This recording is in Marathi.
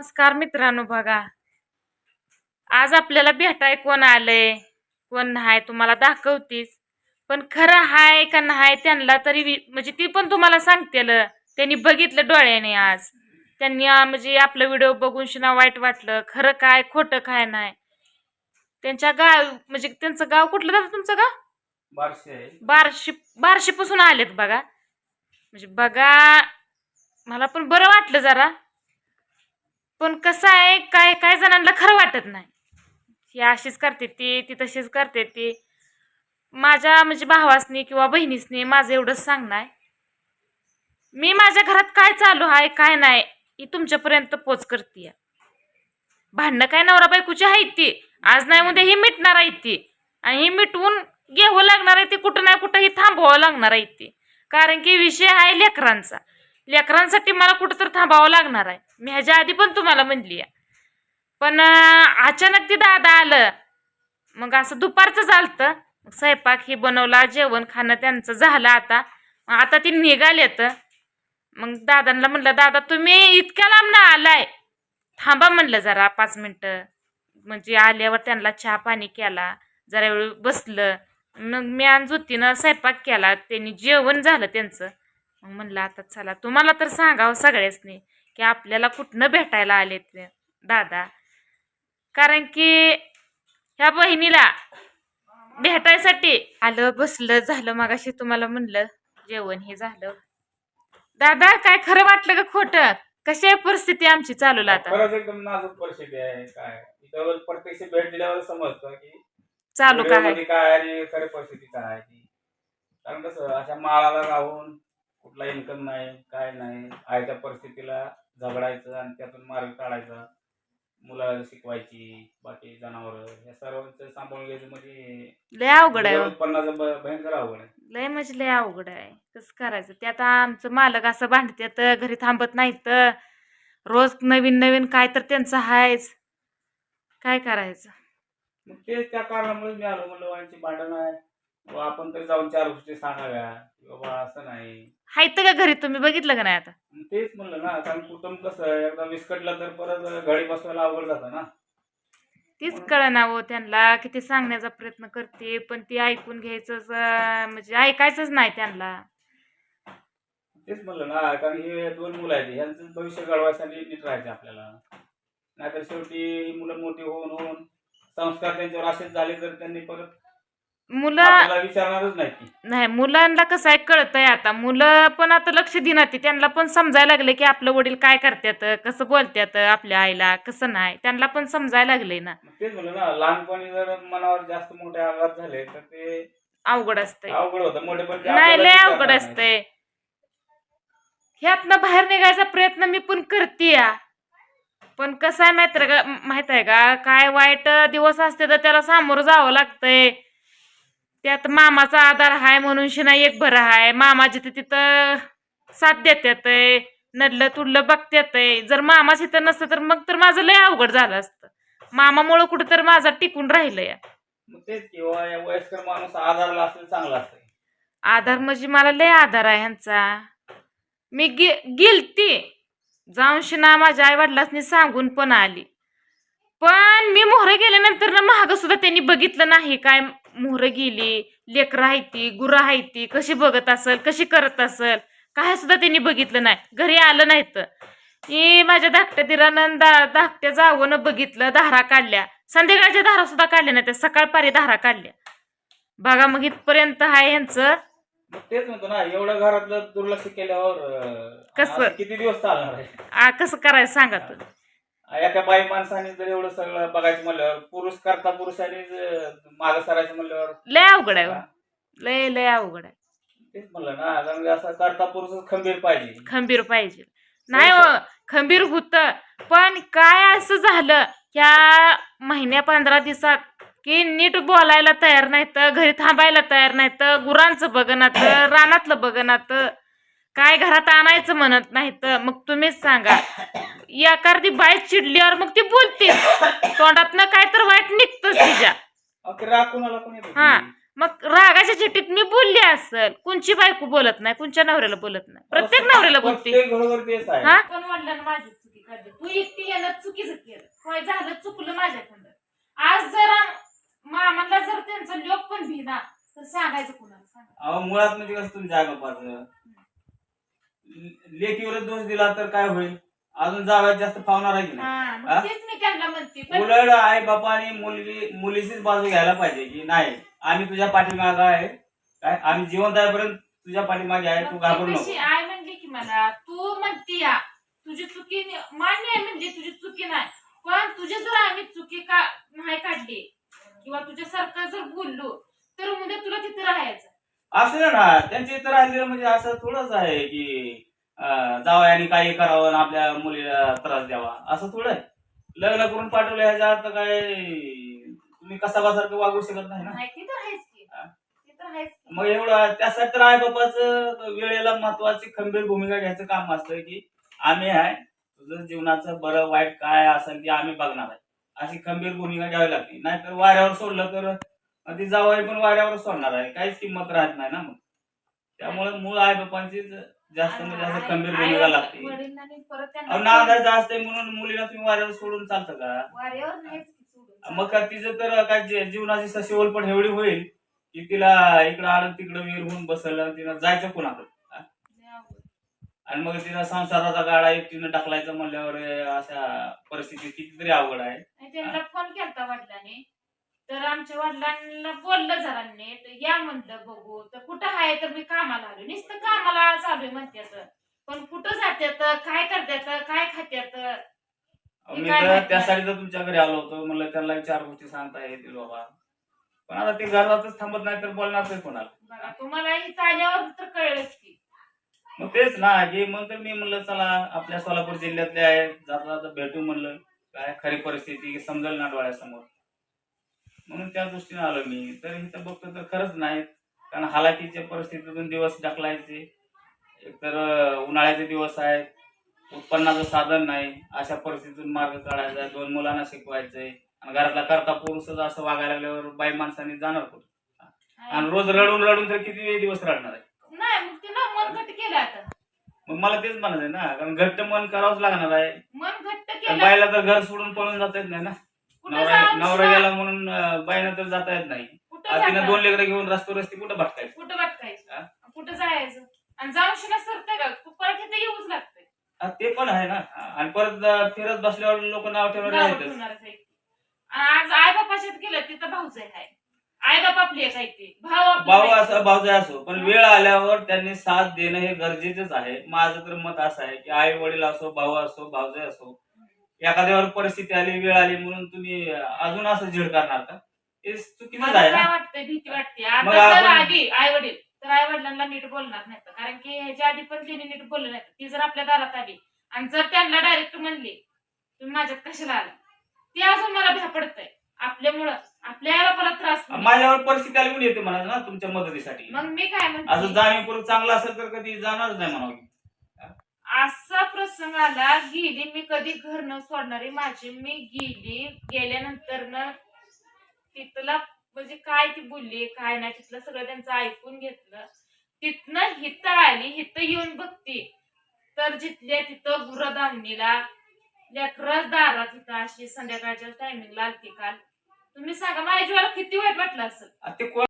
नमस्कार मित्रांनो बघा. आज आपल्याला भेटाय कोण आलंय? कोण नाही तुम्हाला दाखवतीस पण खरं हाय का नाही त्यांना तरी म्हणजे ती पण तुम्हाला सांगतेल. त्यांनी बघितलं डोळ्याने आज. त्यांनी म्हणजे आपलं व्हिडिओ बघून शिना वाईट वाटलं. खरं काय खोटं काय नाही. त्यांच्या गाव म्हणजे त्यांचं गाव कुठलं जातं तुमचं गाव? बारशे बारशेपासून आलेत बघा. म्हणजे बघा मला पण बरं वाटलं जरा. पण कसं आहे काय काय जणांना खरं वाटत नाही. ही अशीच करते ती ती तशीच करते ती. माझ्या म्हणजे भावासनी किंवा बहिणीसनी माझं एवढंच सांगणं आहे मी माझ्या घरात काय चालू आहे काय नाही ही तुमच्यापर्यंत पोच करते भांडणं काय नवरा बायकोची आहे ती. आज नाही उद्या ही मिटणार आहे ती. आणि ही मिटवून घ्यावं लागणार आहे ती कुठं नाही कुठं ही थांबवावं लागणार आहे ती. कारण की विषय आहे लेकरांचा. लेकरांसाठी मला कुठं तर थांबावं लागणार आहे. मी ह्याच्या आधी पण तुम्हाला म्हणली आहे. पण अचानक ते दादा आलं. मग असं दुपारचं झालं मग स्वयंपाक हे बनवला जेवण खाणं त्यांचं झालं आता. आता ती निघालेत. मग दादांना म्हणलं दादा तुम्ही इतक्या लांब ना आलाय. थांबा म्हणलं जरा पाच मिनटं. म्हणजे आल्यावर त्यांना चहा पाणी केला. जरा वेळ बसलं. मग मी आणि ज्योतीनं स्वयंपाक केला. त्यांनी जेवण झालं त्यांचं. मग म्हणलं आता चला. तुम्हाला तर सांगावं सगळ्यासनी की आपल्याला कुठनं भेटायला आले ते दादा. कारण की ह्या बहिणीला भेटायसाठी आलं बसलं झालं मगाशी तुम्हाला म्हणलं जेवण हे झालं. दादा काय खरं वाटलं का खोटं? कशी आहे परिस्थिती आमची चालू आता? खरंच एकदम नाजूक परिस्थिती आहे. काय? इथं प्रत्यक्ष भेट दिल्यावर समजतं की चालू काय आहे? व्हिडिओमध्ये काय आणि खरी परिस्थिती काय आहे ती. कारण कसं अशा माळाला राहून कुठला इन्कम नाही काय नाही आहे त्या परिस्थितीला झगडायचं आणि त्यातून मार्ग काढायचा. मुलाला शिकवायची बाकी जनावर या सर्वांचं सांभाळून घ्यायचं म्हणजे लय अवघड आहे हो. उत्पन्नाचं भ- भयंकर अवघड आहे. लय म्हणजे लय अवघड आहे. कसं करायचं? ते आता आमचं मालक असं भांडत्यात घरी थांबत नाहीत. रोज नवीन नवीन काय तर त्यांचं आहेच काय करायचं? मग तेच त्या कारणामुळे मी आलो म्हणलं यांची भांडण आहे. व आपण तरी जाऊन चार गोष्टी सांगाव्या की बाबा असं नाही. हायत का घरी तुम्ही? बघितलं का नाही आता? मग तेच म्हणलं ना कारण कुटुंब कसं आहे एकदा विस्कटलं तर परत घडी बसवायला अवघड जातं ना. तीच कळना हो त्यांना किती सांगण्याचा प्रयत्न करते पण ती ऐकून घ्यायचंच अं, म्हणजे ऐकायचंच नाही त्यांना. तेच म्हणलं ना कारण हे दोन मुलं आहेत यांचं भविष्य घडवायसाठी नीट राहायचं आपल्याला. नाहीतर शेवटी ही मुलं मोठी होऊन होऊन संस्कार त्यांच्यावर असेच झाले तर त्यांनी परत मुलं आपल्याला विचारणारच नाही की नाही मुलांना कसं आहे कळतंय आता. मुलं पण आता लक्ष देणार त्यांना पण समजायला लागले की आपलं वडील काय करतात कसं बोलतात आपल्या आईला कसं नाही. त्यांना पण समजायला लागले ना. मग तेच म्हणलं ना लहानपणी जर मनावर जास्त मोठे आघात झाले तर ते अवघड असतंय. अवघड होतं. मोठे पण ते नाही आपल्याला लय विचारणार अवघड नाही. असतंय. ह्यातनं बाहेर निघायचा प्रयत्न मी पण करते पण कसं आहे माहीत का? माहीत आहे का? काय वाईट दिवस असते तर त्याला सामोरं जावं लागतंय. त्यात मामाचा आधार हाय म्हणून शिना एक भर हाय. मामा जिथे तिथं साथ देतात नडलं तुडलं बघतात जर मामाच इथं नसतं तर मग तर माझं लय अवघड झालं असतं. मामामुळं कुठं तर माझा टिकून राहिलं या मग तेच वयस्कर माणूस आधारला असेल चांगला असतं आधार म्हणजे मला लय आधार आहे ह्यांचा. मी गे गेलती. जाऊन शिना माझ्या आई वडिलांनी सांगून पण आली. पण मी मोहरं गेल्यानंतर ना महाग सुद्धा त्यांनी बघितलं नाही. काय मोहरं गेली लेकरं आहे ती गुरं आहे ती कशी बघत असल कशी करत असल काय सुद्धा त्यांनी बघितलं नाही. घरी आलं नाही तर की माझ्या धाकट्या दिरानं दा धाकट्या जावं बघितलं धारा काढल्या. संध्याकाळच्या धारा सुद्धा काढल्या नाही त्या सकाळपारी धारा काढल्या. बघा मग इथपर्यंत आहे ह्यांचं. मग तेच म्हणतो ना एवढं घरातलं दुर्लक्ष केल्यावर अं, कसं? असं किती दिवस चालणार आहे? आ, कसं करायचं सांगा तुम्ही एका बाई माणसाने जर एवढं सगळं बघायचं म्हणल्यावर पुरुष करता पुरुषाने माग सरायचं म्हणल्यावर. लय अवघड आहे हो. लय लय अवघड आहे. तेच म्हणलं ना कारण असं करता पुरुष खंबीर पाहिजे. खंबीर पाहिजे. नाही हो खंबीर होत पण काय असं झालं ह्या महिन्या पंधरा दिवसात की नीट बोलायला तयार नाही तर घरी थांबायला तयार नाही तर गुरांचं बघनात रानातलं बघनात काय घरात आणायचं म्हणत नाही तर मग तुम्हीच सांगा. एखादी बाई चिडल्यावर मग ती बोलते. तोंडातनं काय तर वाईट निघतच तिच्या. हा. मग रागाच्या चिठ्ठीत मी बोलली असल. कुणची बायको बोलत नाही कुणच्या नवऱ्याला बोलत नाही. प्रत्येक नवऱ्याला बोलते. हा? कोण म्हणलं माझी चुकी तू एकटी येणं चुकीचं केलं. काय झालं चुकलं माझ्याकडं आज जर मामाला जर त्यांचा लोक पण भिना तर सांगायचं कुणाला? सांगा. अहो मुळात म्हणजे कसं तुमच्या लेकीवर दोष दिला तर काय होईल? अजून जावयात जास्त फावणार आहे की नाही? हा? मग तेच मी त्यांना म्हणते पण उलट आई बापाने मुलगी मुलीचीच बाजू घ्यायला पाहिजे की नाही? आम्ही तुझ्या पाठीमाग आहे. काय? आम्ही जिवंत आहेपर्यंत तुझ्या पाठीमागे आहे तू मग घाबरू ती नको. आय म्हणली की मला तू म्हणती या तुझी चुकी नि- मान्य आहे म्हणजे तुझी चुकी नाही पण तुझी जर आम्ही चुकी का नाही काढली. किंवा तुझ्यासारखं जर बोललो तर उद्या तुला तिथे राहायचं. असं ना त्यांच्या इथं राहिलेलं म्हणजे असं थोडंच आहे की जावयाने काही करावं आणि आपल्या मुलीला त्रास द्यावा. असं थोडं लग्न करून पाठवलं ह्याच्या अर्थ काय? तुम्ही कसाबासारखं वागू शकत नाही ना? माहिती तर आहेच की. हा. ते तर आहेच की. मग एवढं त्यासाठी तर आई बापाचं वेळेला महत्वाची खंबीर भूमिका घ्यायचं काम असतं की आम्ही आहे तुझं जीवनाचं बरं वाईट काय असेल ते आम्ही बघणार आहे. अशी खंबीर भूमिका घ्यावी लागते. नाहीतर वाऱ्यावर सोडलं तर ती जावई पण वाऱ्यावर सोडणार आहे. काहीच किंमत राहत नाही ना मग. त्यामुळे मूळ आई बापांची जास्त म्हणजे असं खंबीर भूमिका लागते. वडिलांनी परत अहो, असते म्हणून मुलीला तुम्ही वाऱ्यावर सोडून चालतं का? वाऱ्यावर नाहीच की सोडून मग का तिचं तर काय जे- जीवनाची सशिवल पण एवढी होईल की तिला इकडं आलं तिकडं विहीर होऊन बसलं तिला जायचं कोणाकडे. आणि मग तिला संसाराचा गाडा एकटीनं टाकलायचं म्हणल्यावर अशा परिस्थितीत कितीतरी अवघड आहे. आणि त्यांना फोन केलता वडिलांनी. तर आमच्या वडिलांना बोललं जरा नीट या म्हणलं बघू तर कुठं आहे तर मी कामाला आलो. नुसतं कामाला चालू आहे म्हणतात पण कुठं जात्यात काय करतात काय खात्यात मी तर त्यासाठी तर तुमच्या घरी आलो होतो म्हणलं त्यांना चार गोष्टी सांगता येतील बाबा. पण आता ते घरातच थांबत नाही तर बोलणार कोणाला. तुम्हाला इथं आल्यावर तर कळलंच की. मग तेच ना की मग तर मी म्हणलं चला आपल्या सोलापूर जिल्ह्यातले आहेत जाता जाता भेटू म्हणलं. काय खरी परिस्थिती समजेल ना डोळ्यासमोर. म्हणून त्या दृष्टीने आलो मी. तर इथं बघतो तर खरंच नाही कारण हालाकीच्या परिस्थितीतून दिवस ढकलायचे. एकतर उन्हाळ्याचे दिवस आहेत. उत्पन्नाचं साधन नाही. अशा परिस्थितीतून मार्ग काढायचा आहे दोन मुलांना शिकवायचंय. आणि घरातला करता पुरुषच असं वागायला लागल्यावर बाई माणसाने जाणार कुठं? आणि रोज रडून रडून तर किती दिवस रडणार आहे? मग मला तेच म्हणायचं आहे ना. कारण घट्ट मन करावंच लागणार आहे. बाईला तर घर सोडून पळून जाता येत नाही ना. नवरा गेला म्हणून अं, बाईनं तर जाता येत नाही. आता तिनं? दोन लेकरं घेऊन रस्ते रस्ते कुठं भटकायचं? कुठं भटकायचं? हा? कुठं जायचं? आणि जाऊन शिना सरतंय का? तू परत इथं येऊच लागतंय. हा, ते पण आहे ना. आणि परत अं, फिरत बसल्यावर लोक नाव ठेवणार आहे. आज आई बापाच्यात गेलं तिथं भाऊच आहे आई बाप आपली आहे ते भाऊ आपले भाऊ आहेत. असं भाऊजाई असो. पण वेळ आल्यावर त्यांनी साथ देणं हे गरजेचंच आहे. माझं तर मत असं आहे की आई वडील असो भाऊ असो भाऊजाई असो एखाद्यावर परिस्थिती आली वेळ आली म्हणून तुम्ही अजून असं झीड करणार का? हे चुकीचंच मला आहे काय ना. वाटतंय भीती वाटते. मग आता जर आपण- आधी आई वडील तर आई वडिलांना नीट बोलणार नाही कारण की ह्याच्या आधी पण त्यांनी नीट बोललं नाही ती जर आपल्या दारात आली आणि जर त्यांना डायरेक्ट म्हणली तुम्ही माझ्यात कशाला आला? ते अजून मला भ्या पडतंय. आपल्यामुळं आपल्या आई बापाला त्रास होईल. माझ्यावर परिस्थिती आली म्हणून येते म्हणा ना तुमच्या मदतीसाठी. मग मी काय असं म्हणते जाणीवपूर्वक चांगलं असेल तर कधी जाणारच नाही म्हणावं. असा प्रसंग आला. गेली मी कधी घर न सोडणारी माझी. मी गेली गेल्यानंतर न तिथला म्हणजे काय ती बोलली काय नाही तिथलं सगळं त्यांचं ऐकून घेतलं. तिथनं हिथं आली हिथं येऊन बघती. तर जिथल्या तिथं गुरदावणीला लेकरच दारात तिथं अशी संध्याकाळच्या टायमिंगला आलती काल. तुम्ही सांगा माझ्या जीवाला किती वाईट वाटलं असेल? ते